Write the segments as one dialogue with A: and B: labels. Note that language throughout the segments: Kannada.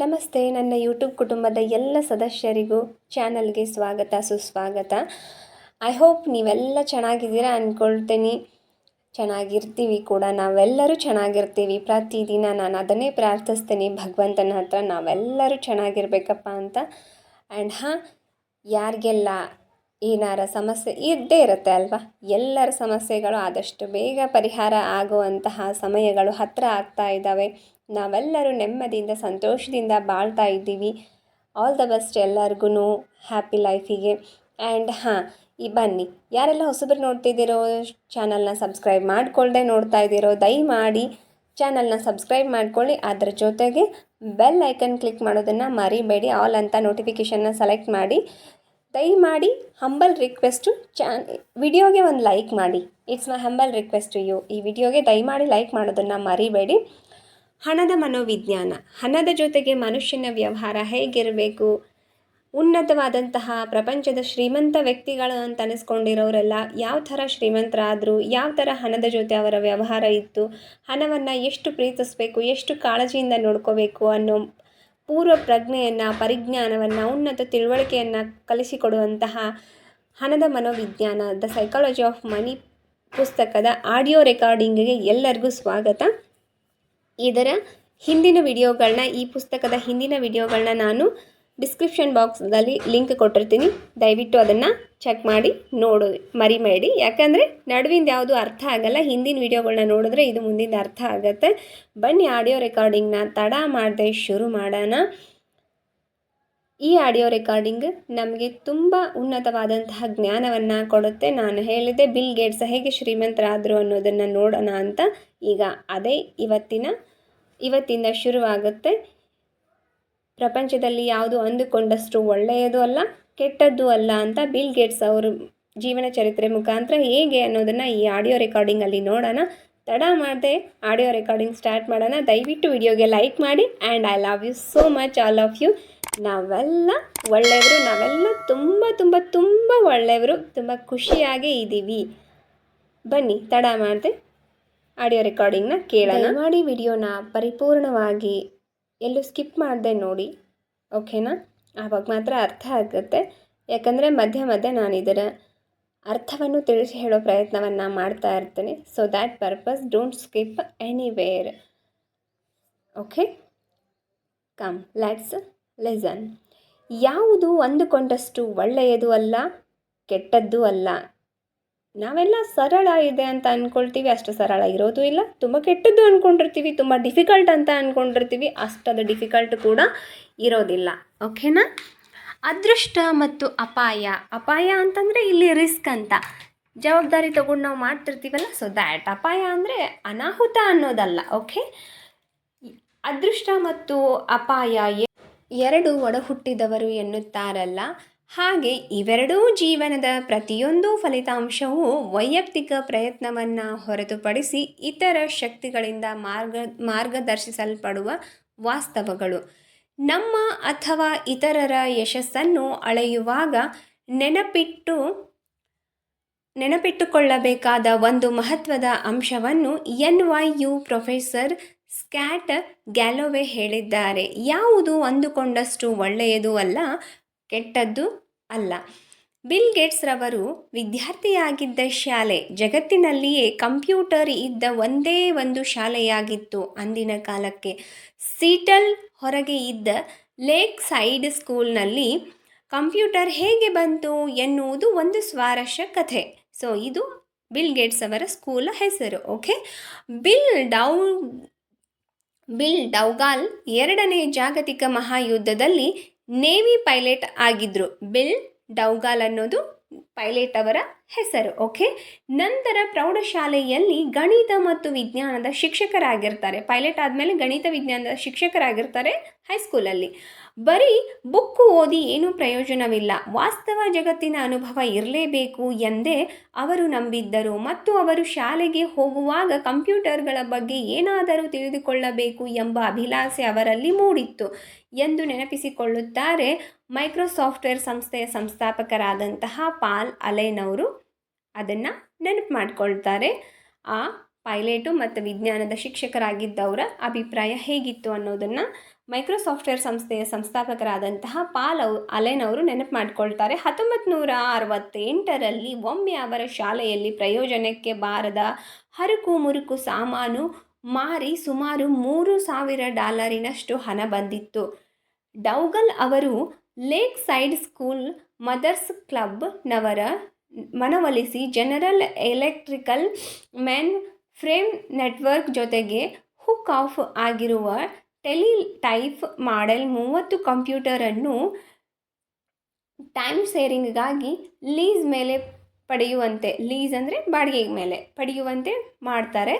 A: ನಮಸ್ತೆ, ನನ್ನ ಯೂಟ್ಯೂಬ್ ಕುಟುಂಬದ ಎಲ್ಲ ಸದಸ್ಯರಿಗೂ ಚಾನಲ್ಗೆ ಸ್ವಾಗತ, ಸುಸ್ವಾಗತ. ಐ ಹೋಪ್ ನೀವೆಲ್ಲ ಚೆನ್ನಾಗಿದ್ದೀರಾ ಅಂದ್ಕೊಳ್ತೀನಿ ಚೆನ್ನಾಗಿರ್ತೀವಿ ಕೂಡ, ನಾವೆಲ್ಲರೂ ಚೆನ್ನಾಗಿರ್ತೀವಿ. ಪ್ರತಿದಿನ ನಾನು ಅದನ್ನೇ ಪ್ರಾರ್ಥಿಸ್ತೀನಿ, ಭಗವಂತನ ಹತ್ರ ನಾವೆಲ್ಲರೂ ಚೆನ್ನಾಗಿರ್ಬೇಕಪ್ಪ ಅಂತ. ಆ್ಯಂಡ್ ಹಾಂ, ಯಾರಿಗೆಲ್ಲ ಏನಾರ ಸಮಸ್ಯೆ ಇದ್ದೇ ಇರುತ್ತೆ ಅಲ್ವಾ? ಎಲ್ಲರ ಸಮಸ್ಯೆಗಳು ಆದಷ್ಟು ಬೇಗ ಪರಿಹಾರ ಆಗುವಂತಹ ಸಮಯಗಳು ಹತ್ತಿರ ಆಗ್ತಾ ಇದ್ದಾವೆ. ನಾವೆಲ್ಲರೂ ನೆಮ್ಮದಿಯಿಂದ, ಸಂತೋಷದಿಂದ ಬಾಳ್ತಾ ಇದ್ದೀವಿ. ಆಲ್ ದ ಬೆಸ್ಟ್ ಎಲ್ಲರಿಗೂ ಹ್ಯಾಪಿ ಲೈಫಿಗೆ ಆ್ಯಂಡ್ ಹಾಂ, ಈ ಬನ್ನಿ. ಯಾರೆಲ್ಲ ಹೊಸಬ್ರು ನೋಡ್ತಿದ್ದೀರೋ ಚಾನಲ್ನ ಸಬ್ಸ್ಕ್ರೈಬ್ ಮಾಡಿಕೊಳ್ಳದೆ ನೋಡ್ತಾ ಇದ್ದೀರೋ, ದಯಮಾಡಿ ಚಾನಲ್ನ ಸಬ್ಸ್ಕ್ರೈಬ್ ಮಾಡ್ಕೊಳ್ಳಿ. ಅದರ ಜೊತೆಗೆ ಬೆಲ್ ಐಕನ್ ಕ್ಲಿಕ್ ಮಾಡೋದನ್ನು ಮರಿಬೇಡಿ. ಆಲ್ ಅಂತ ನೋಟಿಫಿಕೇಷನ್ನ ಸೆಲೆಕ್ಟ್ ಮಾಡಿ. ದಯಮಾಡಿ ಹಂಬಲ್ ರಿಕ್ವೆಸ್ಟು ಚಾನ್ ವಿಡಿಯೋಗೆ ಒಂದು ಲೈಕ್ ಮಾಡಿ. It's my humble request you ಈ ವಿಡಿಯೋಗೆ ದಯಮಾಡಿ ಲೈಕ್ ಮಾಡೋದನ್ನು ಮರಿಬೇಡಿ. ಹಣದ ಮನೋವಿಜ್ಞಾನ, ಹಣದ ಜೊತೆಗೆ ಮನುಷ್ಯನ ವ್ಯವಹಾರ ಹೇಗಿರಬೇಕು? ಉನ್ನತವಾದಂತಹ ಪ್ರಪಂಚದ ಶ್ರೀಮಂತ ವ್ಯಕ್ತಿಗಳು ಅಂತ ಅನಿಸ್ಕೊಂಡಿರೋರೆಲ್ಲ ಯಾವ ಥರ ಶ್ರೀಮಂತರಾದರು, ಯಾವ ಥರ ಹಣದ ಜೊತೆ ಅವರ ವ್ಯವಹಾರ ಇತ್ತು, ಹಣವನ್ನು ಎಷ್ಟು ಪ್ರೀತಿಸಬೇಕು, ಎಷ್ಟು ಕಾಳಜಿಯಿಂದ ನೋಡ್ಕೋಬೇಕು ಅನ್ನೋ ಪೂರ್ವ ಪ್ರಜ್ಞೆಯನ್ನು, ಪರಿಜ್ಞಾನವನ್ನು, ಉನ್ನತ ತಿಳುವಳಿಕೆಯನ್ನು ಕಲಿಸಿಕೊಡುವಂತಹ ಹಣದ ಮನೋವಿಜ್ಞಾನ, ದ ಸೈಕಾಲಜಿ ಆಫ್ ಮನಿ ಪುಸ್ತಕದ ಆಡಿಯೋ ರೆಕಾರ್ಡಿಂಗಿಗೆ ಎಲ್ಲರಿಗೂ ಸ್ವಾಗತ. ಇದರ ಹಿಂದಿನ ವಿಡಿಯೋಗಳನ್ನ ಈ ಪುಸ್ತಕದ ಹಿಂದಿನ ವಿಡಿಯೋಗಳನ್ನ ನಾನು ಡಿಸ್ಕ್ರಿಪ್ಷನ್ ಬಾಕ್ಸ್ದಲ್ಲಿ ಲಿಂಕ್ ಕೊಟ್ಟಿರ್ತೀನಿ. ದಯವಿಟ್ಟು ಅದನ್ನು ಚೆಕ್ ಮಾಡಿ ನೋಡು ಮರಿಬೇಡಿ ಯಾಕಂದರೆ ನಡುವಿಂದ ಯಾವುದು ಅರ್ಥ ಆಗಲ್ಲ. ಹಿಂದಿನ ವಿಡಿಯೋಗಳನ್ನ ನೋಡಿದ್ರೆ ಇದು ಮುಂದಿನ ಅರ್ಥ ಆಗುತ್ತೆ. ಬನ್ನಿ ಆಡಿಯೋ ರೆಕಾರ್ಡಿಂಗ್ನ ತಡ ಮಾಡದೆ ಶುರು ಮಾಡೋಣ. ಈ ಆಡಿಯೋ ರೆಕಾರ್ಡಿಂಗ್ ನಮಗೆ ತುಂಬ ಉನ್ನತವಾದಂತಹ ಜ್ಞಾನವನ್ನು ಕೊಡುತ್ತೆ. ನಾನು ಹೇಳಿದೆ ಬಿಲ್ ಗೇಟ್ಸ್ ಹೇಗೆ ಶ್ರೀಮಂತರಾದರು ಅನ್ನೋದನ್ನು ನೋಡೋಣ ಅಂತ. ಈಗ ಅದೇ ಇವತ್ತಿನ, ಇವತ್ತಿಂದ ಶುರುವಾಗುತ್ತೆ. ಪ್ರಪಂಚದಲ್ಲಿ ಯಾವುದು ಅಂದುಕೊಂಡಷ್ಟು ಒಳ್ಳೆಯದು ಅಲ್ಲ, ಕೆಟ್ಟದ್ದು ಅಲ್ಲ ಅಂತ ಬಿಲ್ ಗೇಟ್ಸ್ ಅವರು ಜೀವನ ಚರಿತ್ರೆ ಮುಖಾಂತರ ಹೇಗೆ ಅನ್ನೋದನ್ನು ಈ ಆಡಿಯೋ ರೆಕಾರ್ಡಿಂಗಲ್ಲಿ ನೋಡೋಣ. ತಡ ಮಾಡದೆ ಆಡಿಯೋ ರೆಕಾರ್ಡಿಂಗ್ ಸ್ಟಾರ್ಟ್ ಮಾಡೋಣ. ದಯವಿಟ್ಟು ವಿಡಿಯೋಗೆ ಲೈಕ್ ಮಾಡಿ and I love you so much, all of you. ನಾವೆಲ್ಲ ಒಳ್ಳೆಯವರು, ನಾವೆಲ್ಲ ತುಂಬ ತುಂಬ ತುಂಬ ಒಳ್ಳೆಯವರು. ತುಂಬ ಖುಷಿಯಾಗೇ ಇದ್ದೀವಿ. ಬನ್ನಿ, ತಡ ಮಾಡದೆ. ಆಡಿಯೋ ರೆಕಾರ್ಡಿಂಗ್ನ ಕೇಳೋಣ. ಮಾಡಿ ವಿಡಿಯೋನ ಪರಿಪೂರ್ಣವಾಗಿ ಎಲ್ಲೂ ಸ್ಕಿಪ್ ಮಾಡದೆ ನೋಡಿ, ಓಕೆನಾ? ಆವಾಗ ಮಾತ್ರ ಅರ್ಥ ಆಗುತ್ತೆ. ಯಾಕಂದರೆ ಮಧ್ಯ ಮಧ್ಯೆ ನಾನು ಇದರ ಅರ್ಥವನ್ನು ತಿಳಿಸಿ ಹೇಳೋ ಪ್ರಯತ್ನವನ್ನು ಮಾಡ್ತಾ ಇರ್ತೇನೆ. So that purpose don't skip anywhere okay come let's lesson ಯಾವುದು ಅಂದುಕೊಂಡಷ್ಟು ಒಳ್ಳೆಯದು ಅಲ್ಲ, ಕೆಟ್ಟದ್ದು ಅಲ್ಲ? ನಾವೆಲ್ಲ ಸರಳ ಇದೆ ಅಂತ ಅಂದ್ಕೊಳ್ತೀವಿ ಅಷ್ಟು ಸರಳ ಇರೋದು ಇಲ್ಲ. ತುಂಬ ಕೆಟ್ಟದ್ದು ಅಂದ್ಕೊಂಡಿರ್ತೀವಿ ತುಂಬ ಡಿಫಿಕಲ್ಟ್ ಅಂತ ಅಂದ್ಕೊಂಡಿರ್ತೀವಿ ಅಷ್ಟದು ಡಿಫಿಕಲ್ಟ್ ಕೂಡ ಇರೋದಿಲ್ಲ. ಓಕೆನಾ ಅದೃಷ್ಟ ಮತ್ತು ಅಪಾಯ. ಅಪಾಯ ಅಂತಂದರೆ ಇಲ್ಲಿ ರಿಸ್ಕ್ ಅಂತ. ಜವಾಬ್ದಾರಿ ತಗೊಂಡು ನಾವು ಮಾಡ್ತಿರ್ತೀವಲ್ಲ ಸೊ ದ್ಯಾಟ್ ಅಪಾಯ ಅಂದರೆ ಅನಾಹುತ ಅನ್ನೋದಲ್ಲ ಓಕೆ ಅದೃಷ್ಟ ಮತ್ತು ಅಪಾಯ ಎರಡು ಒಡಹುಟ್ಟಿದವರು ಎನ್ನುತ್ತಾರಲ್ಲ ಹಾಗೆ ಇವೆರಡೂ ಜೀವನದ ಪ್ರತಿಯೊಂದು ಫಲಿತಾಂಶವೂ ವೈಯಕ್ತಿಕ ಪ್ರಯತ್ನವನ್ನು ಹೊರತುಪಡಿಸಿ ಇತರ ಶಕ್ತಿಗಳಿಂದ ಮಾರ್ಗ, ಮಾರ್ಗದರ್ಶಿಸಲ್ಪಡುವ ವಾಸ್ತವಗಳು. ನಮ್ಮ ಅಥವಾ ಇತರರ ಯಶಸ್ಸನ್ನು ಅಳೆಯುವಾಗ ನೆನಪಿಟ್ಟು, ನೆನಪಿಟ್ಟುಕೊಳ್ಳಬೇಕಾದ ಒಂದು ಮಹತ್ವದ ಅಂಶವನ್ನು N Y U professor Scott Galloway ಹೇಳಿದ್ದಾರೆ. ಯಾವುದು ಅಂದುಕೊಂಡಷ್ಟು ಒಳ್ಳೆಯದು ಅಲ್ಲ ಕೆಟ್ಟದ್ದು ಅಲ್ಲ. ಬಿಲ್ ಗೇಟ್ಸ್ ರವರು ವಿದ್ಯಾರ್ಥಿಯಾಗಿದ್ದ ಶಾಲೆ. ಜಗತ್ತಿನಲ್ಲಿಯೇ ಕಂಪ್ಯೂಟರ್ ಇದ್ದ ಒಂದೇ ಒಂದು ಶಾಲೆಯಾಗಿತ್ತು ಅಂದಿನ ಕಾಲಕ್ಕೆ. ಸೀಟಲ್ ಹೊರಗೆ ಇದ್ದ ಲೇಕ್ ಸೈಡ್ ಸ್ಕೂಲ್ನಲ್ಲಿ ಕಂಪ್ಯೂಟರ್ ಹೇಗೆ ಬಂತು ಎನ್ನುವುದು ಒಂದು ಸ್ವಾರಸ್ಯ ಕಥೆ. ಸೊ, ಇದು ಬಿಲ್ ಗೇಟ್ಸ್ ಅವರ ಸ್ಕೂಲ್ ಹೆಸರು, ಓಕೆ? ಬಿಲ್ ಡೌ, ಬಿಲ್ ಡೌಗಾಲ್ ಎರಡನೇ ಜಾಗತಿಕ ಮಹಾಯುದ್ಧದಲ್ಲಿ ನೇವಿ ಪೈಲಟ್ ಆಗಿದ್ದರು ಬಿಲ್ ಡೌಗಾಲ್ ಅನ್ನೋದು ಪೈಲಟ್ ಅವರ ಹೆಸರು, ಓಕೆ? ನಂತರ ಪ್ರೌಢಶಾಲೆಯಲ್ಲಿ ಗಣಿತ ಮತ್ತು ವಿಜ್ಞಾನದ ಶಿಕ್ಷಕರಾಗಿರ್ತಾರೆ. ಪೈಲಟ್ ಆದಮೇಲೆ ಗಣಿತ, ವಿಜ್ಞಾನದ ಶಿಕ್ಷಕರಾಗಿರ್ತಾರೆ ಹೈಸ್ಕೂಲಲ್ಲಿ. ಬರೀ ಬುಕ್ಕು ಓದಿ ಏನೂ ಪ್ರಯೋಜನವಿಲ್ಲ. ವಾಸ್ತವ ಜಗತ್ತಿನ ಅನುಭವ ಇರಲೇಬೇಕು ಎಂದೇ ಅವರು ನಂಬಿದ್ದರು. ಮತ್ತು ಅವರು ಶಾಲೆಗೆ ಹೋಗುವಾಗ ಕಂಪ್ಯೂಟರ್ಗಳ ಬಗ್ಗೆ ಏನಾದರೂ ತಿಳಿದುಕೊಳ್ಳಬೇಕು ಎಂಬ ಅಭಿಲಾಷೆ ಅವರಲ್ಲಿ ಮೂಡಿತ್ತು ಎಂದು ನೆನಪಿಸಿಕೊಳ್ಳುತ್ತಾರೆ ಮೈಕ್ರೋಸಾಫ್ಟ್ವೇರ್ ಸಂಸ್ಥೆಯ ಸಂಸ್ಥಾಪಕರಾದಂತಹ ಪಾಲ್ ಅಲೆನವರು ಅದನ್ನು ನೆನಪು ಮಾಡಿಕೊಳ್ತಾರೆ. ಆ ಪೈಲಟು ಮತ್ತು ವಿಜ್ಞಾನದ ಶಿಕ್ಷಕರಾಗಿದ್ದವರ ಅಭಿಪ್ರಾಯ ಹೇಗಿತ್ತು ಅನ್ನೋದನ್ನು ಮೈಕ್ರೋಸಾಫ್ಟ್ವೇರ್ ಸಂಸ್ಥೆಯ ಸಂಸ್ಥಾಪಕರಾದಂತಹ ಪಾಲ್ ಅವ್, ಅಲೆನ್ ಅವರು ನೆನಪು ಮಾಡಿಕೊಳ್ತಾರೆ. ಹತ್ತೊಂಬತ್ತು ನೂರ ಅರವತ್ತೆಂಟರಲ್ಲಿ ಒಮ್ಮೆ ಅವರ ಶಾಲೆಯಲ್ಲಿ ಪ್ರಯೋಜನಕ್ಕೆ ಬಾರದ ಹರಕು ಮುರುಕು ಸಾಮಾನು ಮಾರಿ ಸುಮಾರು ಮೂರು ಸಾವಿರ ಡಾಲರಿನಷ್ಟು ಹಣ ಬಂದಿತ್ತು. ಡೌಗಲ್ ಅವರು ಲೇಕ್ ಸೈಡ್ ಸ್ಕೂಲ್ ಮದರ್ಸ್ ಕ್ಲಬ್ನವರ ಮನವೊಲಿಸಿ general electrical mainframe network ಜೊತೆಗೆ ಹುಕ್ ಆಫ್ ಆಗಿರುವ ಟೆಲಿ ಟೈಪ್ ಮಾಡೆಲ್ ಮೂವತ್ತು ಕಂಪ್ಯೂಟರನ್ನು ಟೈಮ್ ಸೇರಿಂಗ್ಗಾಗಿ ಲೀಸ್ ಮೇಲೆ ಪಡೆಯುವಂತೆ, ಲೀಸ್ ಅಂದರೆ ಬಾಡಿಗೆ ಮೇಲೆ ಪಡೆಯುವಂತೆ ಮಾಡ್ತಾರೆ.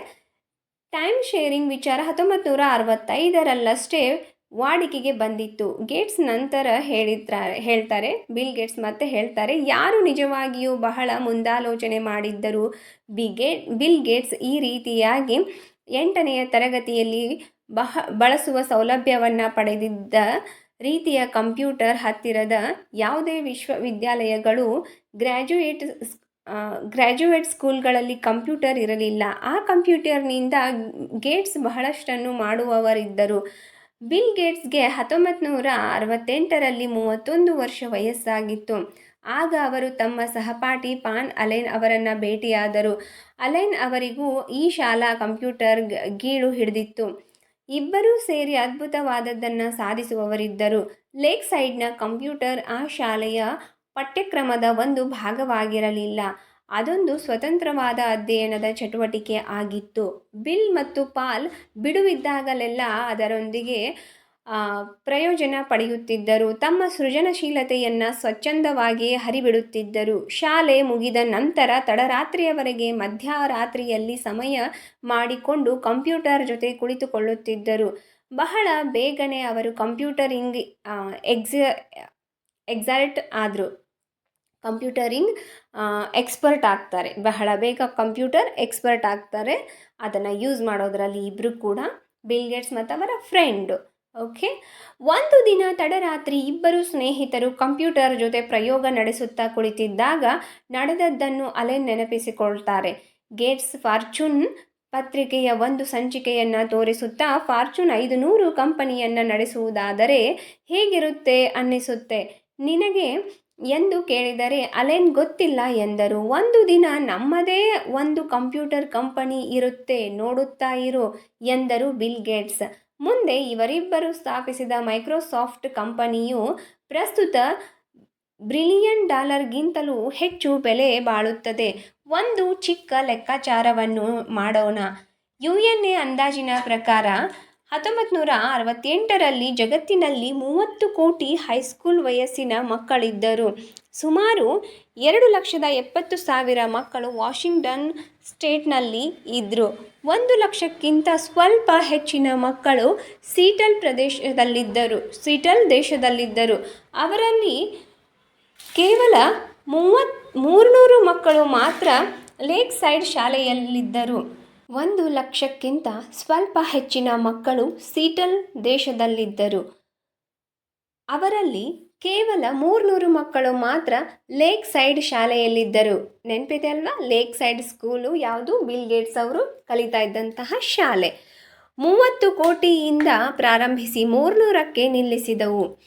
A: ಟೈಮ್ ಶೇರಿಂಗ್ ವಿಚಾರ ಹತ್ತೊಂಬತ್ತು ನೂರ ಅರವತ್ತೈದರಲ್ಲಷ್ಟೇ ವಾಡಿಕೆಗೆ ಬಂದಿತ್ತು. ಗೇಟ್ಸ್ ನಂತರ ಹೇಳಿದ್ದಾರೆ, ಹೇಳ್ತಾರೆ, ಬಿಲ್ ಗೇಟ್ಸ್ ಮತ್ತೆ ಹೇಳ್ತಾರೆ, ಯಾರು ನಿಜವಾಗಿಯೂ ಬಹಳ ಮುಂದಾಲೋಚನೆ ಮಾಡಿದ್ದರು ಬಿ ಗೇ, ಬಿಲ್ ಗೇಟ್ಸ್ ಈ ರೀತಿಯಾಗಿ ಎಂಟನೆಯ ತರಗತಿಯಲ್ಲಿ ಬಹ, ಬಳಸುವ ಸೌಲಭ್ಯವನ್ನು ಪಡೆದಿದ್ದ ರೀತಿಯ ಕಂಪ್ಯೂಟರ್ ಹತ್ತಿರದ ಯಾವುದೇ ವಿಶ್ವವಿದ್ಯಾಲಯಗಳು ಗ್ರ್ಯಾಜುಯೇಟ್ ಗ್ರ್ಯಾಜುಯೇಟ್ ಸ್ಕೂಲ್ಗಳಲ್ಲಿ ಕಂಪ್ಯೂಟರ್ ಇರಲಿಲ್ಲ. ಆ ಕಂಪ್ಯೂಟರ್ನಿಂದ ಗೇಟ್ಸ್ ಬಹಳಷ್ಟನ್ನು ಮಾಡುವವರಿದ್ದರು. ಬಿಲ್ ಗೇಟ್ಸ್ಗೆ ಹತ್ತೊಂಬತ್ತು ನೂರ ಅರವತ್ತೆಂಟರಲ್ಲಿ ಮೂವತ್ತೊಂದು ವರ್ಷ ವಯಸ್ಸಾಗಿತ್ತು. ಆಗ ಅವರು ತಮ್ಮ ಸಹಪಾಠಿ ಪಾನ್ ಅಲೈನ್ ಅವರನ್ನು ಭೇಟಿಯಾದರು. ಅಲೈನ್ ಅವರಿಗೂ ಈ ಶಾಲಾ ಕಂಪ್ಯೂಟರ್ ಗೀಳು ಹಿಡಿದಿತ್ತು. ಇಬ್ಬರೂ ಸೇರಿ ಅದ್ಭುತವಾದದ್ದನ್ನು ಸಾಧಿಸುವವರಿದ್ದರು. ಲೇಕ್ ಸೈಡ್ನ ಕಂಪ್ಯೂಟರ್ ಆ ಶಾಲೆಯ ಪಠ್ಯಕ್ರಮದ ಒಂದು ಭಾಗವಾಗಿರಲಿಲ್ಲ. ಅದೊಂದು ಸ್ವತಂತ್ರವಾದ ಅಧ್ಯಯನದ ಚಟುವಟಿಕೆ ಆಗಿತ್ತು. ಬಿಲ್ ಮತ್ತು ಪಾಲ್ ಬಿಡುವಿದ್ದಾಗಲೆಲ್ಲ ಅದರೊಂದಿಗೆ ಪ್ರಯೋಜನ ಪಡೆಯುತ್ತಿದ್ದರು. ತಮ್ಮ ಸೃಜನಶೀಲತೆಯನ್ನು ಸ್ವಚ್ಛಂದವಾಗಿ ಹರಿಬಿಡುತ್ತಿದ್ದರು. ಶಾಲೆ ಮುಗಿದ ನಂತರ ತಡರಾತ್ರಿಯವರೆಗೆ ಮಧ್ಯರಾತ್ರಿಯಲ್ಲಿ ಸಮಯ ಮಾಡಿಕೊಂಡು ಕಂಪ್ಯೂಟರ್ ಜೊತೆ ಕುಳಿತುಕೊಳ್ಳುತ್ತಿದ್ದರು. ಬಹಳ ಬೇಗನೆ ಅವರು ಕಂಪ್ಯೂಟರಿಂಗ್ ಎಕ್ಸ ಎಕ್ಸಾಲ್ಟ್ ಆದರು. ಕಂಪ್ಯೂಟರಿಂಗ್ ಎಕ್ಸ್ಪರ್ಟ್ ಆಗ್ತಾರೆ. ಬಹಳ ಬೇಗ ಕಂಪ್ಯೂಟರ್ ಎಕ್ಸ್ಪರ್ಟ್ ಆಗ್ತಾರೆ. ಅದನ್ನು ಯೂಸ್ ಮಾಡೋದರಲ್ಲಿ ಇಬ್ಬರು ಕೂಡ, ಬಿಲ್ ಗೇಟ್ಸ್ ಮತ್ತು ಅವರ ಫ್ರೆಂಡು. ಓಕೆ? ಒಂದು ದಿನ ತಡರಾತ್ರಿ ಇಬ್ಬರು ಸ್ನೇಹಿತರು ಕಂಪ್ಯೂಟರ್ ಜೊತೆ ಪ್ರಯೋಗ ನಡೆಸುತ್ತಾ ಕುಳಿತಿದ್ದಾಗ ನಡೆದದ್ದನ್ನು ಅಲೆ ನೆನಪಿಸಿಕೊಳ್ತಾರೆ. ಗೇಟ್ಸ್ ಫಾರ್ಚೂನ್ ಪತ್ರಿಕೆಯ ಒಂದು ಸಂಚಿಕೆಯನ್ನು ತೋರಿಸುತ್ತಾ ಫಾರ್ಚೂನ್ ಐದು ನೂರು ಕಂಪನಿಯನ್ನು ನಡೆಸುವುದಾದರೆ ಹೇಗಿರುತ್ತೆ ಅನ್ನಿಸುತ್ತೆ. ನಿನಗೆ ಎಂದು ಕೇಳಿದರೆ, ಅಲೆನ್ ಗೊತ್ತಿಲ್ಲ ಎಂದರು. ಒಂದು ದಿನ ನಮ್ಮದೇ ಒಂದು ಕಂಪ್ಯೂಟರ್ ಕಂಪನಿ ಇರುತ್ತೆ, ನೋಡುತ್ತಾ ಇರು ಎಂದರು ಬಿಲ್ ಗೇಟ್ಸ್. ಮುಂದೆ ಇವರಿಬ್ಬರು ಸ್ಥಾಪಿಸಿದ ಮೈಕ್ರೋಸಾಫ್ಟ್ ಕಂಪನಿಯು ಪ್ರಸ್ತುತ ಬ್ರಿಲಿಯನ್ ಡಾಲರ್ಗಿಂತಲೂ ಹೆಚ್ಚು ಬೆಲೆ ಬಾಳುತ್ತದೆ. ಒಂದು ಚಿಕ್ಕ ಲೆಕ್ಕಾಚಾರವನ್ನು ಮಾಡೋಣ. ಯು ಎನ್ ಎ ಅಂದಾಜಿನ ಪ್ರಕಾರ ಹತ್ತೊಂಬತ್ತು ನೂರ ಅರವತ್ತೆಂಟರಲ್ಲಿ ಜಗತ್ತಿನಲ್ಲಿ ಮೂವತ್ತು ಕೋಟಿ ಹೈಸ್ಕೂಲ್ ವಯಸ್ಸಿನ ಮಕ್ಕಳಿದ್ದರು. ಸುಮಾರು ಎರಡು ಲಕ್ಷದ ಎಪ್ಪತ್ತು ಸಾವಿರ ಮಕ್ಕಳು ವಾಷಿಂಗ್ಟನ್ ಸ್ಟೇಟ್ನಲ್ಲಿ ಇದ್ದರು ಒಂದು ಲಕ್ಷಕ್ಕಿಂತ ಸ್ವಲ್ಪ ಹೆಚ್ಚಿನ ಮಕ್ಕಳು ಸೀಟಲ್ ಪ್ರದೇಶದಲ್ಲಿದ್ದರು, ಸೀಟಲ್ ದೇಶದಲ್ಲಿದ್ದರು. ಅವರಲ್ಲಿ ಕೇವಲ ಮೂವತ್ ಮೂರುನೂರು ಮಕ್ಕಳು ಮಾತ್ರ ಲೇಕ್ ಸೈಡ್ ಶಾಲೆಯಲ್ಲಿದ್ದರು. ಒಂದು ಲಕ್ಷಕ್ಕಿಂತ ಸ್ವಲ್ಪ ಹೆಚ್ಚಿನ ಮಕ್ಕಳು ಸೀಟಲ್ ದೇಶದಲ್ಲಿದ್ದರು. ಅವರಲ್ಲಿ ಕೇವಲ ಮೂರ್ನೂರು ಮಕ್ಕಳು ಮಾತ್ರ ಲೇಕ್ ಸೈಡ್ ಶಾಲೆಯಲ್ಲಿದ್ದರು. ನೆನಪಿದೆ ಅಲ್ವಾ? ಲೇಕ್ ಸೈಡ್ ಸ್ಕೂಲು ಯಾವುದು? ಬಿಲ್ ಗೇಟ್ಸ್ ಅವರು ಕಲಿತಾ ಇದ್ದಂತಹ ಶಾಲೆ. ಮೂವತ್ತು ಕೋಟಿಯಿಂದ ಪ್ರಾರಂಭಿಸಿ ಮೂರ್ನೂರಕ್ಕೆ ನಿಲ್ಲಿಸಿದವು.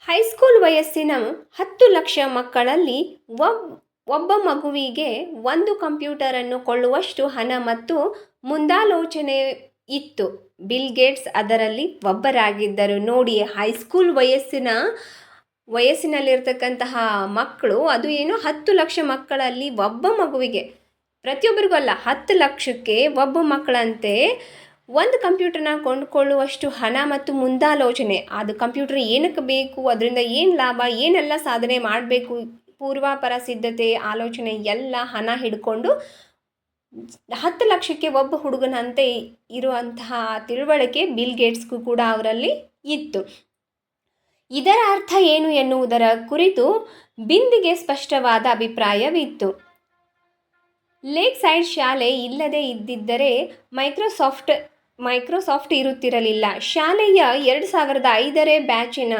A: ಹೈಸ್ಕೂಲ್ ವಯಸ್ಸಿನ ಹತ್ತು ಲಕ್ಷ ಮಕ್ಕಳಲ್ಲಿ ಒಬ್ ಒಬ್ಬ ಮಗುವಿಗೆ ಒಂದು ಕಂಪ್ಯೂಟರನ್ನು ಕೊಳ್ಳುವಷ್ಟು ಹಣ ಮತ್ತು ಮುಂದಾಲೋಚನೆ ಇತ್ತು. ಬಿಲ್ ಗೇಟ್ಸ್ ಅದರಲ್ಲಿ ಒಬ್ಬರಾಗಿದ್ದರು. ನೋಡಿ, ಹೈಸ್ಕೂಲ್ ವಯಸ್ಸಿನ, ವಯಸ್ಸಿನಲ್ಲಿರ್ತಕ್ಕಂತಹ ಮಕ್ಕಳು, ಅದು ಏನು ಹತ್ತು ಲಕ್ಷ ಮಕ್ಕಳಲ್ಲಿ ಒಬ್ಬ ಮಗುವಿಗೆ, ಪ್ರತಿಯೊಬ್ಬರಿಗೂ ಅಲ್ಲ, ಹತ್ತು ಲಕ್ಷಕ್ಕೆ ಒಬ್ಬ ಮಕ್ಕಳಂತೆ ಒಂದು ಕಂಪ್ಯೂಟರ್ನ ಕೊಂಡುಕೊಳ್ಳುವಷ್ಟು ಹಣ ಮತ್ತು ಮುಂದಾಲೋಚನೆ. ಅದು ಕಂಪ್ಯೂಟರ್ ಏನಕ್ಕೆ ಬೇಕು, ಅದರಿಂದ ಏನು ಲಾಭ, ಏನೆಲ್ಲ ಸಾಧನೆ ಮಾಡಬೇಕು ಪೂರ್ವಾಪರ ಸಿದ್ಧತೆ ಆಲೋಚನೆ ಎಲ್ಲ ಹಣ ಹಿಡ್ಕೊಂಡು ಹತ್ತು ಲಕ್ಷಕ್ಕೆ ಒಬ್ಬ ಹುಡುಗನಂತೆ ಇರುವಂತಹ ತಿಳುವಳಿಕೆ ಬಿಲ್ ಗೇಟ್ಸ್ಗೂ ಕೂಡ ಅವರಲ್ಲಿ ಇತ್ತು. ಇದರ ಅರ್ಥ ಏನು ಎನ್ನುವುದರ ಕುರಿತು ಬಿಂದಿಗೆ ಸ್ಪಷ್ಟವಾದ ಅಭಿಪ್ರಾಯವಿತ್ತು. ಲೇಕ್ ಸೈಡ್ ಶಾಲೆ ಇಲ್ಲದೆ ಇದ್ದಿದ್ದರೆ ಮೈಕ್ರೋಸಾಫ್ಟ್ ಮೈಕ್ರೋಸಾಫ್ಟ್ ಇರುತ್ತಿರಲಿಲ್ಲ. ಶಾಲೆಯ ಎರಡು ಸಾವಿರದ ಐದರೇ ಬ್ಯಾಚಿನ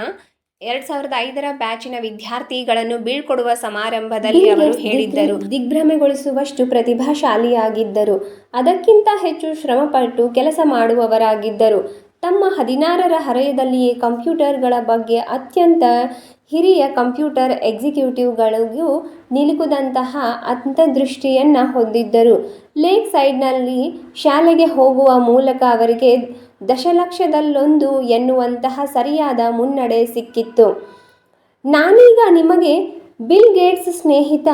A: ಎರಡ್ ಸಾವಿರದ ಐದರ ಬ್ಯಾಚಿನ ವಿದ್ಯಾರ್ಥಿಗಳನ್ನು ಬೀಳ್ಕೊಡುವ ಸಮಾರಂಭದಲ್ಲಿ ಅವರು ಹೇಳಿದ್ದರು. ದಿಗ್ಭ್ರಮೆಗೊಳಿಸುವಷ್ಟು ಪ್ರತಿಭಾಶಾಲಿಯಾಗಿದ್ದರು. ಅದಕ್ಕಿಂತ ಹೆಚ್ಚು ಶ್ರಮಪಟ್ಟು ಕೆಲಸ ಮಾಡುವವರಾಗಿದ್ದರು. ತಮ್ಮ ಹದಿನಾರರ ಹರೆಯದಲ್ಲಿಯೇ ಕಂಪ್ಯೂಟರ್ಗಳ ಬಗ್ಗೆ ಅತ್ಯಂತ ಹಿರಿಯ ಕಂಪ್ಯೂಟರ್ ಎಕ್ಸಿಕ್ಯೂಟಿವ್ಗಳಿಗೂ ನಿಲುಕದಂತಹ ಅಂತದೃಷ್ಟಿಯನ್ನು ಹೊಂದಿದ್ದರು. ಲೇಕ್ ಸೈಡ್ನಲ್ಲಿ ಶಾಲೆಗೆ ಹೋಗುವ ಮೂಲಕ ಅವರಿಗೆ ದಶಲಕ್ಷದಲ್ಲೊಂದು ಎನ್ನುವಂತಹ ಸರಿಯಾದ ಮುನ್ನಡೆ ಸಿಕ್ಕಿತ್ತು. ನಾನೀಗ ನಿಮಗೆ ಬಿಲ್ ಗೇಟ್ಸ್ ಸ್ನೇಹಿತ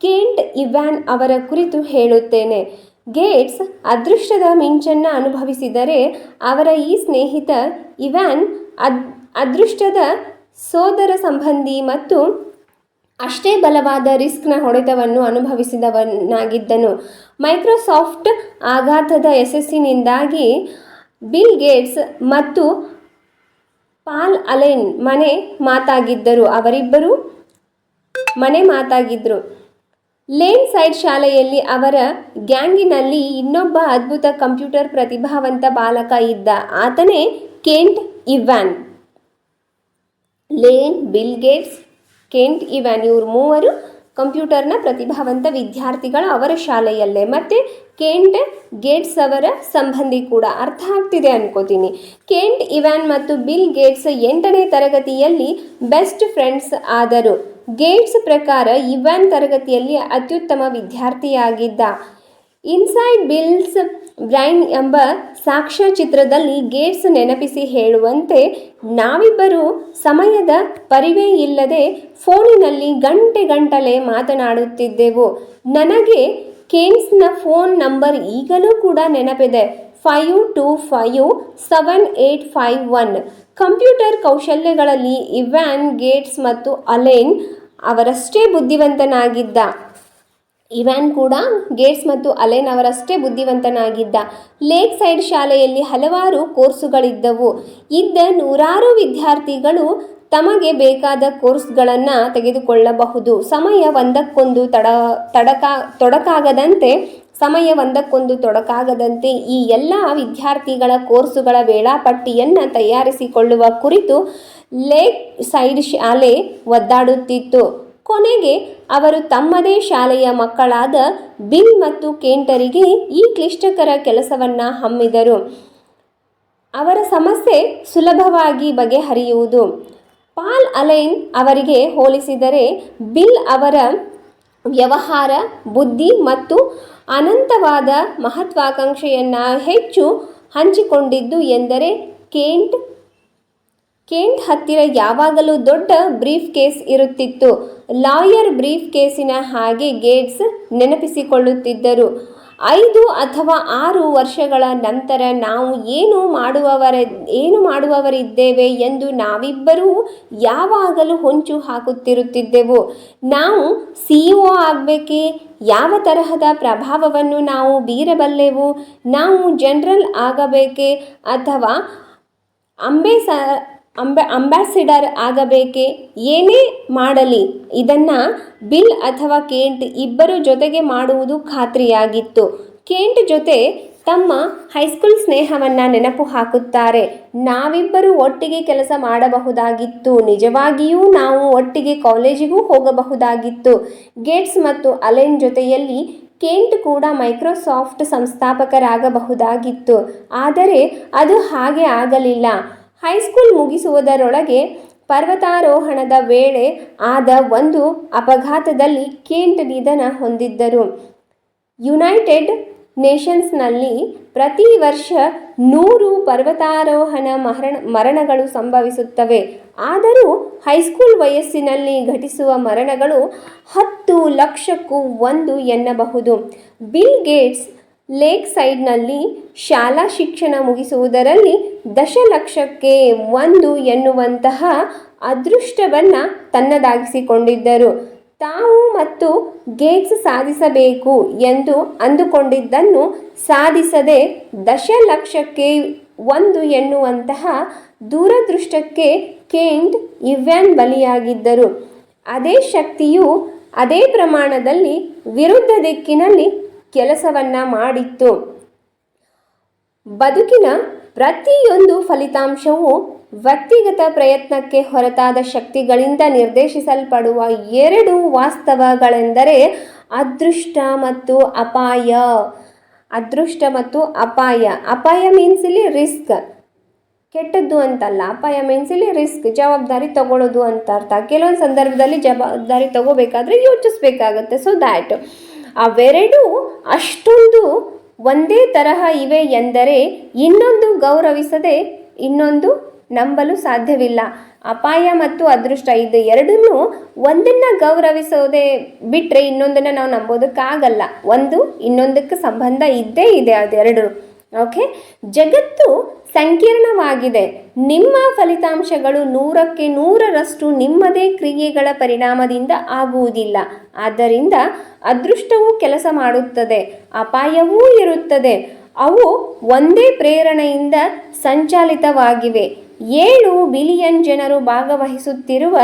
A: ಕೇಂಟ್ ಇವ್ಯಾನ್ ಅವರ ಕುರಿತು ಹೇಳುತ್ತೇನೆ. ಗೇಟ್ಸ್ ಅದೃಷ್ಟದ ಮಿಂಚನ್ನು ಅನುಭವಿಸಿದರೆ ಅವರ ಈ ಸ್ನೇಹಿತ ಇವ್ಯಾನ್ ಅದ್ ಅದೃಷ್ಟದ ಸೋದರ ಸಂಬಂಧಿ ಮತ್ತು ಅಷ್ಟೇ ಬಲವಾದ ರಿಸ್ಕ್ನ ಹೊಡೆತವನ್ನು ಅನುಭವಿಸಿದವನಾಗಿದ್ದನು. ಮೈಕ್ರೋಸಾಫ್ಟ್ ಆಘಾತದ ಯಶಸ್ಸಿನಿಂದಾಗಿ ಬಿಲ್ ಗೇಟ್ಸ್ ಮತ್ತು ಪಾಲ್ ಅಲೆನ್ ಮನೆ ಮಾತಾಗಿದ್ದರು. ಅವರಿಬ್ಬರು ಮನೆ ಮಾತಾಗಿದ್ದರು. ಲೇನ್ ಸೈಡ್ ಶಾಲೆಯಲ್ಲಿ ಅವರ ಗ್ಯಾಂಗಿನಲ್ಲಿ ಇನ್ನೊಬ್ಬ ಅದ್ಭುತ ಕಂಪ್ಯೂಟರ್ ಪ್ರತಿಭಾವಂತ ಬಾಲಕ ಇದ್ದ. ಆತನೇ Kent Evan. Allen, Bill Gates, Kent Evan ಇವರು ಮೂವರು ಕಂಪ್ಯೂಟರ್ನ ಪ್ರತಿಭಾವಂತ ವಿದ್ಯಾರ್ಥಿಗಳು ಅವರ ಶಾಲೆಯಲ್ಲೇ. ಮತ್ತು ಕೇಂಟ್ ಗೇಟ್ಸ್ ಅವರ ಸಂಬಂಧಿ ಕೂಡ ಅರ್ಥ ಆಗ್ತಿದೆ ಅನ್ಕೋತೀನಿ. ಕೇಂಟ್ ಇವ್ಯಾನ್ ಮತ್ತು ಬಿಲ್ ಗೇಟ್ಸ್ ಎಂಟನೇ ತರಗತಿಯಲ್ಲಿ ಬೆಸ್ಟ್ ಫ್ರೆಂಡ್ಸ್ ಆದರು. ಗೇಟ್ಸ್ ಪ್ರಕಾರ ಇವ್ಯಾನ್ ತರಗತಿಯಲ್ಲಿ ಅತ್ಯುತ್ತಮ ವಿದ್ಯಾರ್ಥಿಯಾಗಿದ್ದ. ಇನ್ಸೈಡ್ ಬಿಲ್ಸ್ ಬ್ರೈನ್ ಎಂಬ ಸಾಕ್ಷ್ಯಚಿತ್ರದಲ್ಲಿ ಗೇಟ್ಸ್ ನೆನಪಿಸಿ ಹೇಳುವಂತೆ, ನಾವಿಬ್ಬರು ಸಮಯದ ಪರಿವೇ ಇಲ್ಲದೆ ಫೋನಿನಲ್ಲಿ ಗಂಟೆ ಗಂಟಲೆ ಮಾತನಾಡುತ್ತಿದ್ದೆವು. ನನಗೆ ಕೇನ್ಸ್ನ ಫೋನ್ ನಂಬರ್ ಈಗಲೂ ಕೂಡ ನೆನಪಿದೆ. Five two five seven eight five one. Computer ಕೌಶಲ್ಯಗಳಲ್ಲಿ ಇವ್ಯಾನ್ ಗೇಟ್ಸ್ ಮತ್ತು ಅಲೇನ್ ಅವರಷ್ಟೇ ಬುದ್ಧಿವಂತನಾಗಿದ್ದ. ಇವ್ಯಾನ್ ಕೂಡ ಗೇಟ್ಸ್ ಮತ್ತು ಅಲೆನ್ ಅವರಷ್ಟೇ ಬುದ್ಧಿವಂತನಾಗಿದ್ದ ಲೇಕ್ ಸೈಡ್ ಶಾಲೆಯಲ್ಲಿ ಹಲವಾರು ಕೋರ್ಸುಗಳಿದ್ದವು. ಇದ್ದ ನೂರಾರು ವಿದ್ಯಾರ್ಥಿಗಳು ತಮಗೆ ಬೇಕಾದ ಕೋರ್ಸ್ಗಳನ್ನು ತೆಗೆದುಕೊಳ್ಳಬಹುದು. ಸಮಯ ಒಂದಕ್ಕೊಂದು ತಡ, ತಡಕ, ತೊಡಕಾಗದಂತೆ, ಸಮಯ ಒಂದಕ್ಕೊಂದು ತೊಡಕಾಗದಂತೆ ಈ ಎಲ್ಲ ವಿದ್ಯಾರ್ಥಿಗಳ ಕೋರ್ಸುಗಳ ವೇಳಾಪಟ್ಟಿಯನ್ನು ತಯಾರಿಸಿಕೊಳ್ಳುವ ಕುರಿತು ಲೇಕ್ ಸೈಡ್ ಶಾಲೆ ಒದ್ದಾಡುತ್ತಿತ್ತು. ಕೊನೆಗೆ ಅವರು ತಮ್ಮದೇ ಶಾಲೆಯ ಮಕ್ಕಳಾದ ಬಿಲ್ ಮತ್ತು ಕೇಂಟರಿಗೆ ಈ ಕ್ಲಿಷ್ಟಕರ ಕೆಲಸವನ್ನು ಹಮ್ಮಿದರು. ಅವರ ಸಮಸ್ಯೆ ಸುಲಭವಾಗಿ ಬಗೆಹರಿಯುವುದು. ಪಾಲ್ ಅಲೈನ್ ಅವರಿಗೆ ಹೋಲಿಸಿದರೆ ಬಿಲ್ ಅವರ ವ್ಯವಹಾರ, ಬುದ್ಧಿ ಮತ್ತು ಅನಂತವಾದ ಮಹತ್ವಾಕಾಂಕ್ಷೆಯನ್ನು ಹೆಚ್ಚು ಹಂಚಿಕೊಂಡಿದ್ದು ಎಂದರೆ ಕೇಂಟ್ ಕೇಂಟ್ ಹತ್ತಿರ ಯಾವಾಗಲೂ ದೊಡ್ಡ ಬ್ರೀಫ್ ಕೇಸ್ ಇರುತ್ತಿತ್ತು. ಲಾಯರ್ ಬ್ರೀಫ್ ಕೇಸಿನ ಹಾಗೆ ಗೇಟ್ಸ್ ನೆನಪಿಸಿಕೊಳ್ಳುತ್ತಿದ್ದರು. ಐದು ಅಥವಾ ಆರು ವರ್ಷಗಳ ನಂತರ ನಾವು ಏನು ಮಾಡುವವರ, ಏನು ಮಾಡುವವರಿದ್ದೇವೆ ಎಂದು ನಾವಿಬ್ಬರೂ ಯಾವಾಗಲೂ ಹೊಂಚು ಹಾಕುತ್ತಿರುತ್ತಿದ್ದೆವು. ನಾವು ಸಿ ಒ ಆಗಬೇಕೇ? ಯಾವ ತರಹದ ಪ್ರಭಾವವನ್ನು ನಾವು ಬೀರಬಲ್ಲೆವು? ನಾವು ಜನರಲ್ ಆಗಬೇಕೇ? ಅಥವಾ ಅಂಬೇಸ ಅಂಬ, ಅಂಬಾಸಿಡರ್ ಆಗಬೇಕೆ? ಏನೇ ಮಾಡಲಿ, ಇದನ್ನು ಬಿಲ್ ಅಥವಾ ಕೇಂಟ್ ಇಬ್ಬರು ಜೊತೆಗೆ ಮಾಡುವುದು ಖಾತ್ರಿಯಾಗಿತ್ತು. ಕೇಂಟ್ ಜೊತೆ ತಮ್ಮ ಹೈಸ್ಕೂಲ್ ಸ್ನೇಹವನ್ನು ನೆನಪು ಹಾಕುತ್ತಾರೆ. ನಾವಿಬ್ಬರು ಒಟ್ಟಿಗೆ ಕೆಲಸ ಮಾಡಬಹುದಾಗಿತ್ತು. ನಿಜವಾಗಿಯೂ ನಾವು ಒಟ್ಟಿಗೆ ಕಾಲೇಜಿಗೂ ಹೋಗಬಹುದಾಗಿತ್ತು. ಗೇಟ್ಸ್ ಮತ್ತು ಅಲೆನ್ ಜೊತೆಯಲ್ಲಿ ಕೇಂಟ್ ಕೂಡ ಮೈಕ್ರೋಸಾಫ್ಟ್ ಸಂಸ್ಥಾಪಕರಾಗಬಹುದಾಗಿತ್ತು. ಆದರೆ ಅದು ಹಾಗೆ ಆಗಲಿಲ್ಲ. ಹೈಸ್ಕೂಲ್ ಮುಗಿಸುವುದರೊಳಗೆ ಪರ್ವತಾರೋಹಣದ ವೇಳೆ ಆದ ಒಂದು ಅಪಘಾತದಲ್ಲಿ ಕೇಂಟ್ ನಿಧನ ಹೊಂದಿದ್ದರು. ಯುನೈಟೆಡ್ ನೇಷನ್ಸ್ನಲ್ಲಿ ಪ್ರತಿ ವರ್ಷ ನೂರು ಪರ್ವತಾರೋಹಣ ಮರಣ, ಮರಣಗಳು ಸಂಭವಿಸುತ್ತವೆ. ಆದರೂ ಹೈಸ್ಕೂಲ್ ವಯಸ್ಸಿನಲ್ಲಿ ಘಟಿಸುವ ಮರಣಗಳು ಹತ್ತು ಲಕ್ಷಕ್ಕೂ ಒಂದು ಎನ್ನಬಹುದು. ಬಿಲ್ ಗೇಟ್ಸ್ ಲೇಕ್ ಸೈಡ್ನಲ್ಲಿ ಶಾಲಾ ಶಿಕ್ಷಣ ಮುಗಿಸುವುದರಲ್ಲಿ ದಶಲಕ್ಷಕ್ಕೆ ಒಂದು ಎನ್ನುವಂತಹ ಅದೃಷ್ಟವನ್ನು ತನ್ನದಾಗಿಸಿಕೊಂಡಿದ್ದರು. ತಾವು ಮತ್ತು ಗೇಟ್ಸ್ ಸಾಧಿಸಬೇಕು ಎಂದು ಅಂದುಕೊಂಡಿದ್ದನ್ನು ಸಾಧಿಸದೆ ದಶಲಕ್ಷಕ್ಕೆ ಒಂದು ಎನ್ನುವಂತಹ ದೂರದೃಷ್ಟಕ್ಕೆ ಕೇಂಟ್ ಇವ್ಯಾನ್ ಬಲಿಯಾಗಿದ್ದರು. ಅದೇ ಶಕ್ತಿಯು ಅದೇ ಪ್ರಮಾಣದಲ್ಲಿ ವಿರುದ್ಧ ದಿಕ್ಕಿನಲ್ಲಿ ಕೆಲಸವನ್ನು ಮಾಡಿತ್ತು. ಬದುಕಿನ ಪ್ರತಿಯೊಂದು ಫಲಿತಾಂಶವು ವ್ಯಕ್ತಿಗತ ಪ್ರಯತ್ನಕ್ಕೆ ಹೊರತಾದ ಶಕ್ತಿಗಳಿಂದ ನಿರ್ದೇಶಿಸಲ್ಪಡುವ ಎರಡು ವಾಸ್ತವಗಳೆಂದರೆ ಅದೃಷ್ಟ ಮತ್ತು ಅಪಾಯ. ಅದೃಷ್ಟ ಮತ್ತು ಅಪಾಯ. ಅಪಾಯ ಮೀನ್ಸ್ ಇಲ್ಲಿ ರಿಸ್ಕ್ ಕೆಟ್ಟದ್ದು ಅಂತಲ್ಲ. ಅಪಾಯ ಮೀನ್ಸ್ ಇಲ್ಲಿ ರಿಸ್ಕ್ ಜವಾಬ್ದಾರಿ ತಗೊಳ್ಳೋದು ಅಂತ ಅರ್ಥ. ಕೆಲವೊಂದು ಸಂದರ್ಭದಲ್ಲಿ ಜವಾಬ್ದಾರಿ ತಗೋಬೇಕಾದ್ರೆ ಯೋಚಿಸ್ಬೇಕಾಗತ್ತೆ. ಸೊ ದ್ಯಾಟ್ ಅವೆರಡೂ ಅಷ್ಟೊಂದು ಒಂದೇ ತರಹ ಇವೆ ಎಂದರೆ ಇನ್ನೊಂದು ಗೌರವಿಸದೆ ಇನ್ನೊಂದು ನಂಬಲು ಸಾಧ್ಯವಿಲ್ಲ. ಅಪಾಯ ಮತ್ತು ಅದೃಷ್ಟ ಇದು ಎರಡನ್ನೂ ಒಂದನ್ನು ಗೌರವಿಸೋದೇ ಬಿಟ್ಟರೆ ಇನ್ನೊಂದನ್ನು ನಾವು ನಂಬೋದಕ್ಕಾಗಲ್ಲ. ಒಂದು ಇನ್ನೊಂದಕ್ಕೆ ಸಂಬಂಧ ಇದ್ದೇ ಇದೆ ಅದೆರಡು ಓಕೆ ಜಗತ್ತು ಸಂಕೀರ್ಣವಾಗಿದೆ. ನಿಮ್ಮ ಫಲಿತಾಂಶಗಳು ನೂರಕ್ಕೆ ನೂರರಷ್ಟು ನಿಮ್ಮದೇ ಕ್ರಿಯೆಗಳ ಪರಿಣಾಮದಿಂದ ಆಗುವುದಿಲ್ಲ. ಆದ್ದರಿಂದ ಅದೃಷ್ಟವೂ ಕೆಲಸ ಮಾಡುತ್ತದೆ, ಅಪಾಯವೂ ಇರುತ್ತದೆ. ಅವು ಒಂದೇ ಪ್ರೇರಣೆಯಿಂದ ಸಂಚಾಲಿತವಾಗಿವೆ. ಏಳು ಬಿಲಿಯನ್ ಜನರು ಭಾಗವಹಿಸುತ್ತಿರುವ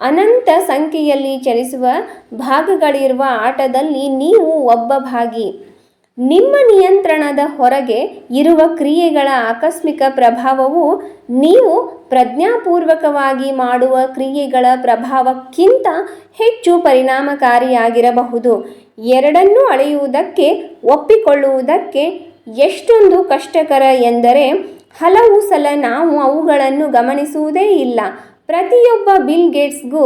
A: ಅನಂತ ಸಂಖ್ಯೆಯಲ್ಲಿ ಚಲಿಸುವ ಭಾಗಗಳಿರುವ ಆಟದಲ್ಲಿ ನೀವು ಒಬ್ಬ ಭಾಗಿ. ನಿಮ್ಮ ನಿಯಂತ್ರಣದ ಹೊರಗೆ ಇರುವ ಕ್ರಿಯೆಗಳ ಆಕಸ್ಮಿಕ ಪ್ರಭಾವವು ನೀವು ಪ್ರಜ್ಞಾಪೂರ್ವಕವಾಗಿ ಮಾಡುವ ಕ್ರಿಯೆಗಳ ಪ್ರಭಾವಕ್ಕಿಂತ ಹೆಚ್ಚು ಪರಿಣಾಮಕಾರಿಯಾಗಿರಬಹುದು. ಎರಡನ್ನೂ ಅಳೆಯುವುದಕ್ಕೆ, ಒಪ್ಪಿಕೊಳ್ಳುವುದಕ್ಕೆ ಎಷ್ಟೊಂದು ಕಷ್ಟಕರ ಎಂದರೆ, ಹಲವು ಸಲ ನಾವು ಅವುಗಳನ್ನು ಗಮನಿಸುವುದೇ ಇಲ್ಲ. ಪ್ರತಿಯೊಬ್ಬ ಬಿಲ್ ಗೇಟ್ಸ್ಗೂ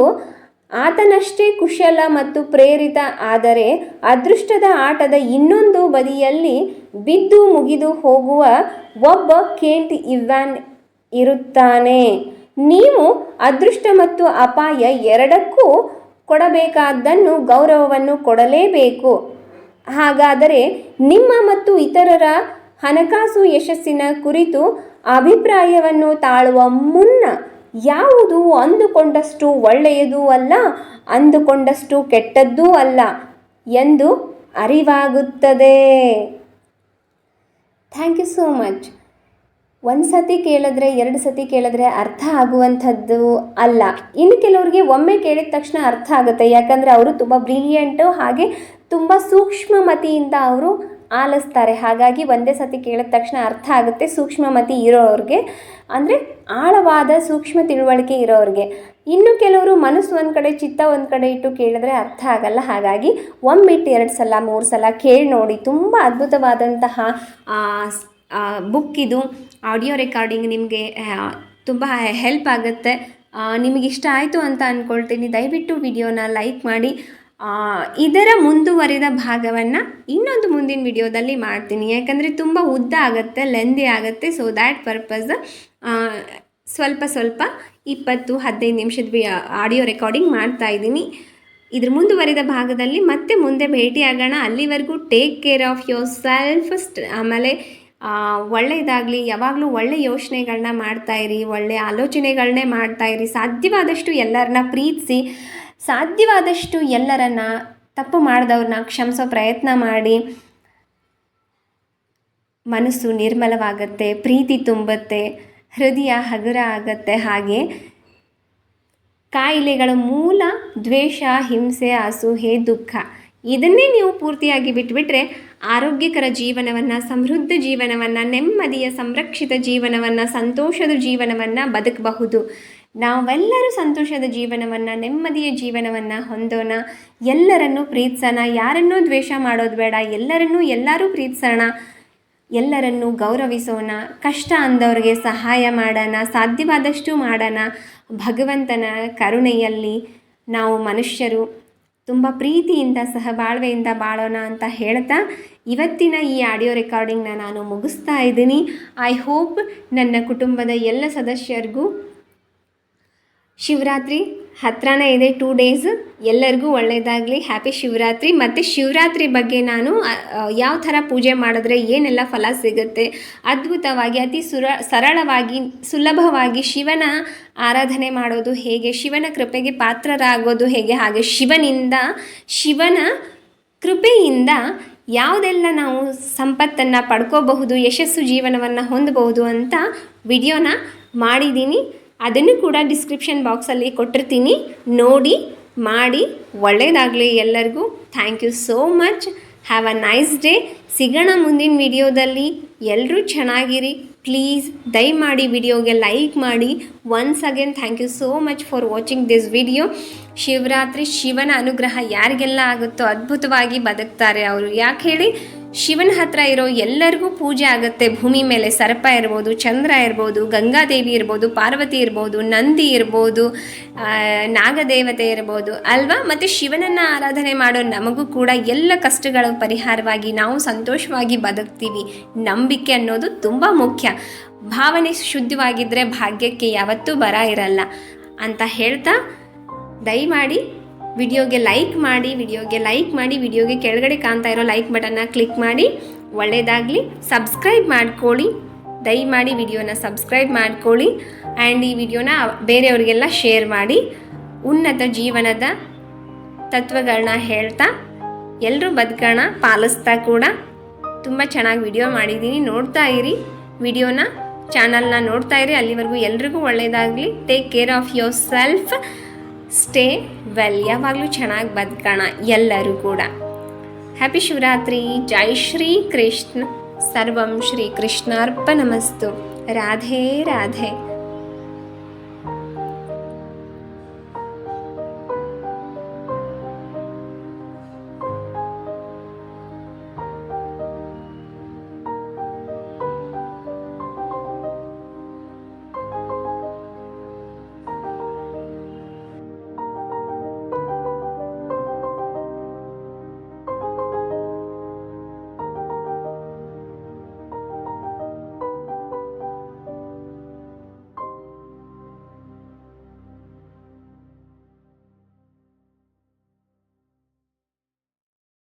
A: ಆತನಷ್ಟೇ ಕುಶಲ ಮತ್ತು ಪ್ರೇರಿತ, ಆದರೆ ಅದೃಷ್ಟದ ಆಟದ ಇನ್ನೊಂದು ಬದಿಯಲ್ಲಿ ಬಿದ್ದು ಮುಗಿದು ಹೋಗುವ ಒಬ್ಬ ಕೇಂಟ್ ಇವ್ಯಾನ್ ಇರುತ್ತಾನೆ. ನೀವು ಅದೃಷ್ಟ ಮತ್ತು ಅಪಾಯ ಎರಡಕ್ಕೂ ಕೊಡಬೇಕಾದ್ದನ್ನು ಗೌರವವನ್ನು ಕೊಡಲೇಬೇಕು. ಹಾಗಾದರೆ ನಿಮ್ಮ ಮತ್ತು ಇತರರ ಹಣಕಾಸು ಯಶಸ್ಸಿನ ಕುರಿತು ಅಭಿಪ್ರಾಯವನ್ನು ತಾಳುವ ಮುನ್ನ ಯಾವುದು ಅಂದುಕೊಂಡಷ್ಟು ಒಳ್ಳೆಯದೂ ಅಲ್ಲ, ಅಂದುಕೊಂಡಷ್ಟು ಕೆಟ್ಟದ್ದೂ ಅಲ್ಲ ಎಂದು ಅರಿವಾಗುತ್ತದೆ. Thank you so much. ಒಂದು ಸತಿ ಕೇಳಿದ್ರೆ ಎರಡು ಸತಿ ಕೇಳಿದ್ರೆ ಅರ್ಥ ಆಗುವಂಥದ್ದು ಅಲ್ಲ. ಇನ್ನು ಕೆಲವರಿಗೆ ಒಮ್ಮೆ ಕೇಳಿದ ತಕ್ಷಣ ಅರ್ಥ ಆಗುತ್ತೆ. ಯಾಕಂದರೆ ಅವರು ತುಂಬ ಬ್ರಿಲಿಯಂಟು ಹಾಗೆ ತುಂಬ ಸೂಕ್ಷ್ಮಮತಿಯಿಂದ ಅವರು ಆಲಿಸ್ತಾರೆ. ಹಾಗಾಗಿ ಒಂದೇ ಸತಿ ಕೇಳಿದ ತಕ್ಷಣ ಅರ್ಥ ಆಗುತ್ತೆ ಸೂಕ್ಷ್ಮಮತಿ ಇರೋರಿಗೆ. ಅಂದರೆ ಆಳವಾದ ಸೂಕ್ಷ್ಮ ತಿಳುವಳಿಕೆ ಇರೋರಿಗೆ. ಇನ್ನು ಕೆಲವರು ಮನಸ್ಸು ಒಂದು ಕಡೆ, ಚಿತ್ತ ಒಂದು ಕಡೆ ಇಟ್ಟು ಕೇಳಿದ್ರೆ ಅರ್ಥ ಆಗಲ್ಲ. ಹಾಗಾಗಿ ಒಮ್ಮಿಟ್ಟು ಎರಡು ಸಲ, ಮೂರು ಸಲ ಕೇಳಿ ನೋಡಿ. ತುಂಬ ಅದ್ಭುತವಾದಂತಹ ಬುಕ್ ಇದು. ಆಡಿಯೋ ರೆಕಾರ್ಡಿಂಗ್ ನಿಮಗೆ ತುಂಬ ಹೆಲ್ಪ್ ಆಗುತ್ತೆ. ನಿಮಗಿಷ್ಟ ಆಯಿತು ಅಂತ ಅಂದ್ಕೊಳ್ತೀನಿ ದಯವಿಟ್ಟು ವಿಡಿಯೋನ ಲೈಕ್ ಮಾಡಿ. ಇದರ ಮುಂದುವರಿದ ಭಾಗವನ್ನು ಇನ್ನೊಂದು ಮುಂದಿನ ವಿಡಿಯೋದಲ್ಲಿ ಮಾಡ್ತೀನಿ. ಯಾಕಂದರೆ ತುಂಬ ಉದ್ದ ಆಗುತ್ತೆ ಲೆಂದಿ ಆಗುತ್ತೆ. ಸೊ ದ್ಯಾಟ್ ಪರ್ಪಸ್ ಸ್ವಲ್ಪ ಸ್ವಲ್ಪ ಇಪ್ಪತ್ತು ಹದಿನೈದು ನಿಮಿಷದ ಆಡಿಯೋ ರೆಕಾರ್ಡಿಂಗ್ ಮಾಡ್ತಾ ಇದ್ದೀನಿ. ಇದ್ರ ಮುಂದುವರಿದ ಭಾಗದಲ್ಲಿ ಮತ್ತೆ ಮುಂದೆ ಭೇಟಿಯಾಗೋಣ ಅಲ್ಲಿವರೆಗೂ take care of yourself ಆಮೇಲೆ ಆ, ಒಳ್ಳೆಯದಾಗಲಿ ಯಾವಾಗಲೂ ಒಳ್ಳೆ ಯೋಚನೆಗಳನ್ನ ಮಾಡ್ತಾಯಿರಿ ಒಳ್ಳೆಯ ಆಲೋಚನೆಗಳನ್ನೇ ಮಾಡ್ತಾಯಿರಿ ಸಾಧ್ಯವಾದಷ್ಟು ಎಲ್ಲರನ್ನ ಪ್ರೀತಿಸಿ ಸಾಧ್ಯವಾದಷ್ಟು ಎಲ್ಲರನ್ನ ತಪ್ಪು ಮಾಡಿದವ್ರನ್ನ ಕ್ಷಮಿಸೋ ಪ್ರಯತ್ನ ಮಾಡಿ. ಮನಸ್ಸು ನಿರ್ಮಲವಾಗುತ್ತೆ, ಪ್ರೀತಿ ತುಂಬುತ್ತೆ, ಹೃದಯ ಹಗುರ ಆಗುತ್ತೆ ಹಾಗೆ. ಕಾಯಿಲೆಗಳ ಮೂಲ ದ್ವೇಷ, ಹಿಂಸೆ ಅಸೂಹೆ ದುಃಖ ಇದನ್ನೇ ನೀವು ಪೂರ್ತಿಯಾಗಿ ಬಿಟ್ಬಿಟ್ರೆ ಆರೋಗ್ಯಕರ ಜೀವನವನ್ನು, ಸಮೃದ್ಧ ಜೀವನವನ್ನು, ನೆಮ್ಮದಿಯ ಸಂರಕ್ಷಿತ ಜೀವನವನ್ನು, ಸಂತೋಷದ ಜೀವನವನ್ನು ಬದುಕಬಹುದು. ನಾವೆಲ್ಲರೂ ಸಂತೋಷದ ಜೀವನವನ್ನು, ನೆಮ್ಮದಿಯ ಜೀವನವನ್ನು ಹೊಂದೋಣ. ಎಲ್ಲರನ್ನೂ ಪ್ರೀತಿಸೋಣ. ಯಾರನ್ನೂ ದ್ವೇಷ ಮಾಡೋದು ಬೇಡ. ಎಲ್ಲರನ್ನೂ ಎಲ್ಲರೂ ಪ್ರೀತಿಸೋಣ. ಎಲ್ಲರನ್ನೂ ಗೌರವಿಸೋಣ. ಕಷ್ಟ ಅಂದವ್ರಿಗೆ ಸಹಾಯ ಮಾಡೋಣ. ಸಾಧ್ಯವಾದಷ್ಟು ಮಾಡೋಣ. ಭಗವಂತನ ಕರುಣೆಯಲ್ಲಿ ನಾವು ಮನುಷ್ಯರು. ತುಂಬ ಪ್ರೀತಿಯಿಂದ ಸಹಬಾಳ್ವೆಯಿಂದ ಬಾಳೋಣ ಅಂತ ಹೇಳ್ತಾ ಇವತ್ತಿನ ಈ ಆಡಿಯೋ ರೆಕಾರ್ಡಿಂಗ್ನ ನಾನು ಮುಗಿಸ್ತಾ ಇದ್ದೀನಿ. ಐ ಹೋಪ್ ನನ್ನ ಕುಟುಂಬದ ಎಲ್ಲ ಸದಸ್ಯರಿಗೂ ಶಿವರಾತ್ರಿ ಹತ್ರನೇ ಇದೆ ಟೂ ಡೇಸ್ ಎಲ್ಲರಿಗೂ ಒಳ್ಳೆಯದಾಗಲಿ ಹ್ಯಾಪಿ ಶಿವರಾತ್ರಿ. ಮತ್ತು ಶಿವರಾತ್ರಿ ಬಗ್ಗೆ ನಾನು ಯಾವ ಥರ ಪೂಜೆ ಮಾಡಿದ್ರೆ ಏನೆಲ್ಲ ಫಲ ಸಿಗುತ್ತೆ? ಅದ್ಭುತವಾಗಿ, ಅತಿ ಸುರ, ಸರಳವಾಗಿ, ಸುಲಭವಾಗಿ ಶಿವನ ಆರಾಧನೆ ಮಾಡೋದು ಹೇಗೆ? ಶಿವನ ಕೃಪೆಗೆ ಪಾತ್ರರಾಗೋದು ಹೇಗೆ? ಹಾಗೆ ಶಿವನಿಂದ, ಶಿವನ ಕೃಪೆಯಿಂದ ಯಾವುದೆಲ್ಲ ನಾವು ಸಂಪತ್ತನ್ನು ಪಡ್ಕೋಬಹುದು, ಯಶಸ್ಸು ಜೀವನವನ್ನು ಹೊಂದಬಹುದು ಅಂತ ವಿಡಿಯೋನ ಮಾಡಿದ್ದೀನಿ. ಅದನ್ನು ಕೂಡ ಡಿಸ್ಕ್ರಿಪ್ಷನ್ ಬಾಕ್ಸಲ್ಲಿ ಕೊಟ್ಟಿರ್ತೀನಿ. ನೋಡಿ, ಮಾಡಿ ಒಳ್ಳೆಯದಾಗಲಿ ಎಲ್ಲರಿಗೂ. Thank you so much have a nice day ಸಿಗೋಣ ಮುಂದಿನ ವಿಡಿಯೋದಲ್ಲಿ. ಎಲ್ಲರೂ ಚೆನ್ನಾಗಿರಿ. ಪ್ಲೀಸ್ ದಯಮಾಡಿ ವಿಡಿಯೋಗೆ ಲೈಕ್ ಮಾಡಿ. Once again thank you so much for watching this video Shivaratri ಶಿವನ ಅನುಗ್ರಹ ಯಾರಿಗೆಲ್ಲ ಆಗುತ್ತೋ ಅದ್ಭುತವಾಗಿ ಬದುಕ್ತಾರೆ ಅವರು. ಯಾಕೆ ಹೇಳಿ? ಶಿವನ ಹತ್ರ ಇರೋ ಎಲ್ಲರಿಗೂ ಪೂಜೆ ಆಗುತ್ತೆ. ಭೂಮಿ ಮೇಲೆ ಸರ್ಪ ಇರ್ಬೋದು, ಚಂದ್ರ ಇರ್ಬೋದು, ಗಂಗಾದೇವಿ ಇರ್ಬೋದು, ಪಾರ್ವತಿ ಇರ್ಬೋದು, ನಂದಿ ಇರ್ಬೋದು ನಾಗದೇವತೆ ಇರ್ಬೋದು ಅಲ್ವಾ? ಮತ್ತು ಶಿವನನ್ನು ಆರಾಧನೆ ಮಾಡೋ ನಮಗೂ ಕೂಡ ಎಲ್ಲ ಕಷ್ಟಗಳ ಪರಿಹಾರವಾಗಿ ನಾವು ಸಂತೋಷವಾಗಿ ಬದುಕ್ತೀವಿ. ನಂಬಿಕೆ ಅನ್ನೋದು ತುಂಬ ಮುಖ್ಯ. ಭಾವನೆ ಶುದ್ಧವಾಗಿದ್ದರೆ ಭಾಗ್ಯಕ್ಕೆ ಯಾವತ್ತೂ ಬರ ಇರಲ್ಲ ಅಂತ ಹೇಳ್ತಾ ದಯಮಾಡಿ ವಿಡಿಯೋಗೆ ಲೈಕ್ ಮಾಡಿ, ವಿಡಿಯೋಗೆ ಲೈಕ್ ಮಾಡಿ, ವಿಡಿಯೋಗೆ ಕೆಳಗಡೆ ಕಾಣ್ತಾ ಇರೋ ಲೈಕ್ ಬಟನ್ನ ಕ್ಲಿಕ್ ಮಾಡಿ. ಒಳ್ಳೆಯದಾಗಲಿ ಸಬ್ಸ್ಕ್ರೈಬ್ ಮಾಡ್ಕೊಳ್ಳಿ. ದಯಮಾಡಿ ವಿಡಿಯೋನ ಸಬ್ಸ್ಕ್ರೈಬ್ ಮಾಡ್ಕೊಳ್ಳಿ. ಆ್ಯಂಡ್ ಈ ವಿಡಿಯೋನ ಬೇರೆಯವರಿಗೆಲ್ಲ ಶೇರ್ ಮಾಡಿ. ಉನ್ನತ ಜೀವನದ ತತ್ವಗಳನ್ನ ಹೇಳ್ತಾ ಎಲ್ಲರೂ ಬದುಕೋಣ, ಪಾಲಿಸ್ತಾ ಕೂಡ. ತುಂಬ ಚೆನ್ನಾಗಿ ವಿಡಿಯೋ ಮಾಡಿದ್ದೀನಿ. ನೋಡ್ತಾ ಇರಿ. ವಿಡಿಯೋನ, ಚಾನಲ್ನ ನೋಡ್ತಾ ಇರಿ. ಅಲ್ಲಿವರೆಗೂ ಎಲ್ರಿಗೂ ಒಳ್ಳೆಯದಾಗಲಿ take care of yourself stay well ಯಾವಾಗಲೂ ಚೆನ್ನಾಗಿ ಬದುಕೋಣ ಎಲ್ಲರೂ ಕೂಡ. ಹ್ಯಾಪಿ ಶಿವರಾತ್ರಿ. ಜೈ ಶ್ರೀ ಕೃಷ್ಣ. ಸರ್ವಂ ಶ್ರೀ ಕೃಷ್ಣಾರ್ಪಣಮಸ್ತು. ರಾಧೇ, ರಾಧೆ.